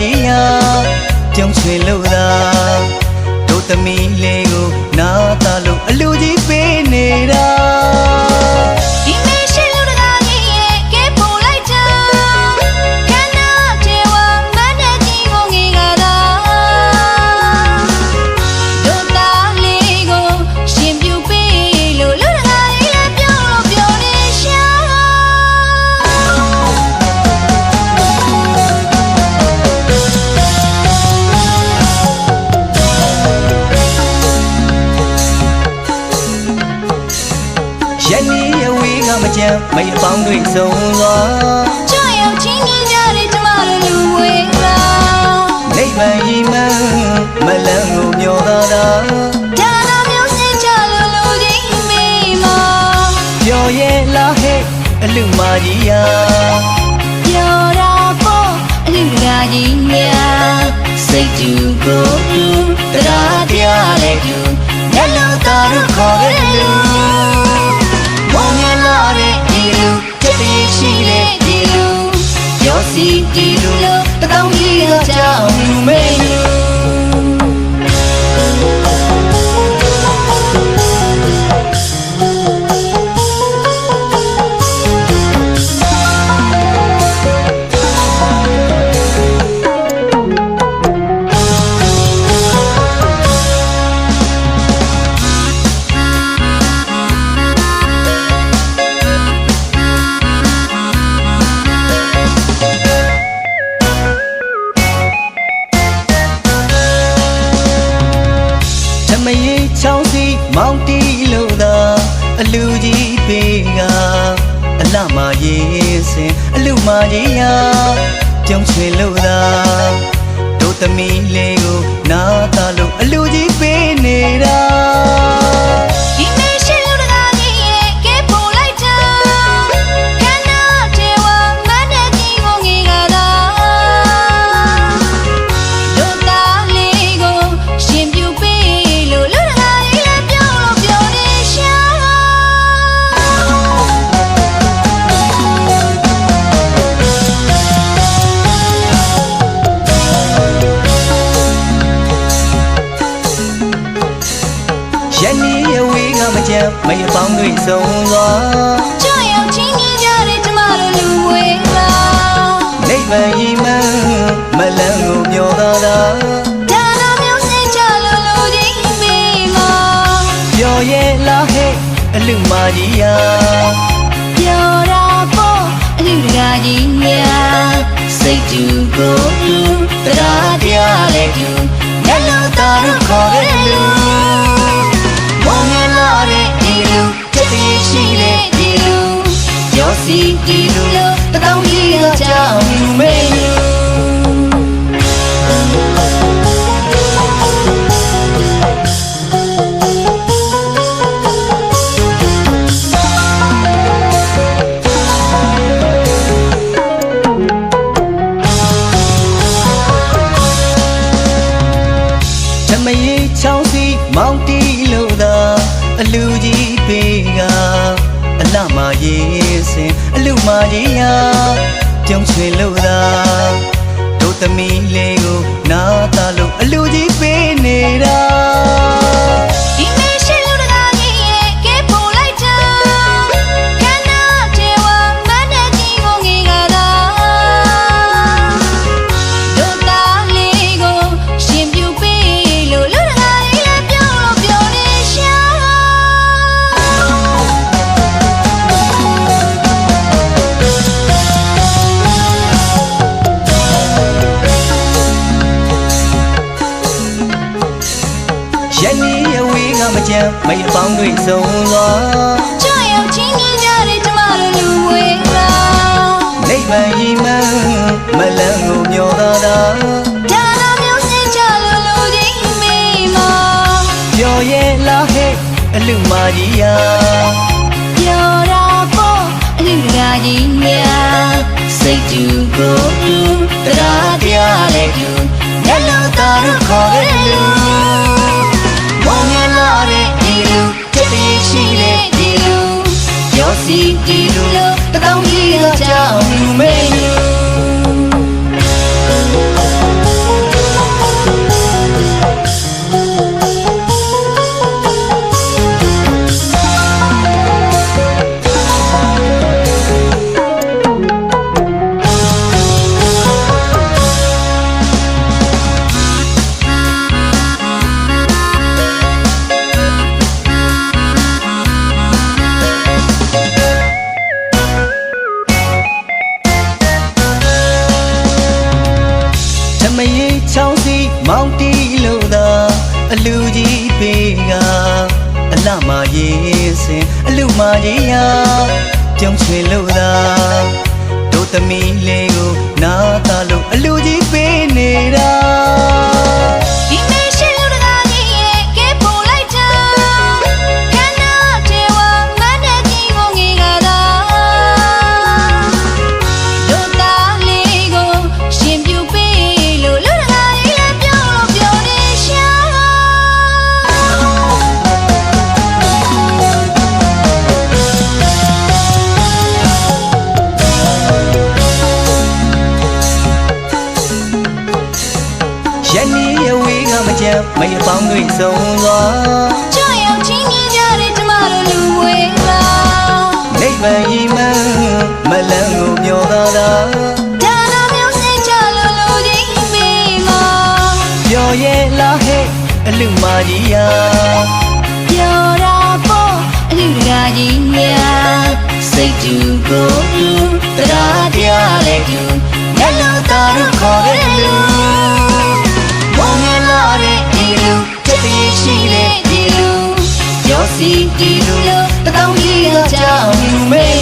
ကြီးဟာပြုံးချွေလို့သာတို့သမီး ရန်နီအဝေးကမကြမ်းမိတ်အပေါင်းတွေဆုံးသွားကြောက်ရောက်ချင်းကြီးကြတဲ့ကျမတို့လူဝေးကနိဗ္ဗာန်ရီမန်းမလန်းကိုမျောသာတာဒါနာမျိုးစင်ချလို့လူကြီးမိမပြောရဲ့လားဟဲ့အလူမကြီးဟာပြောတာပေါ့အလူတကာကြီးများစိတ်တူကိုယ်တူတရားတရားလည်းတူ လမရေးစင်အလူမကြီးဟာပြုံးချွေလို့သာတို့သမီးလေးကိုနာတာလို့အလူကြီးပေးနေတာ ဝေးကမကြမ်းမိတ်အပေါင်းတွေဆုံးသွားကြောက်ရောက်ချင်းကြီးကြတဲ့ကျမတို့လူဝေးကနိဗ္ဗာန်ရီမန်းမလန်းကိုမျောသာတာဒါနာမျိုးစင်ချလို့လူကြီးမိမပြောရဲ့လားဟဲ့အလူမကြီးဟာပြောတာပေါ့အလူတကာကြီးများစိတ်တူကိုယ်တူတရားတ မကြီးဟာပြုံးချွေလို့သာတို့သမီးလေးကိုနာတာလို့အလူကြီးပေးနေတာ မကြမ်းမိတ်အပေါင်းတွေဆုံးသွားကြောက်ရောက်ချင်းကြီးကြတဲ့ကျမတို့လူဝေးကနိဗ္ဗာန်ရီမန်းမလန်းကိုမျောသာတာဒါနာမျိုးစင်ချလို့လူကြီးမိမပြောရဲ့လားဟဲ့အလူမကြီးဟာပြောတာပေါ့အလူတကာကြီးများစိတ်တူကို စီဒီလူလို့တကောင်းကြီးကကြောင်လူမေလူ လူမကြီးရာပြုံးချွေလို့သာတို့သမီးလေးကိုနာတာလို့အလူကြီးပေးနေတာ မကြမ်းမရပေါင်းတွေဆုံးသွားကြောက်ရောက်ချင်းမြင်ကြတဲ့ကျမတို့လူဝေးပါနိဗ္ဗာန်ဤမန်းမလန်းကိုမျောသာသာဒါနာမျိုးစိတ်ချလို့လူကြီးမိမပျော်ရဲ့လားဟဲ့အလူမကြီးရာပြောတာပေါ့အလူတကာကြီးများစိတ်တူကိုလူတရားတရားလေးတူမျက်လုံးသားတို့ခေါ်တဲ့လူ ရှိတဲ့ဒီလူရောစီဒီလူလို့တောင်းကြီးတော့ကြောက်ယူမေး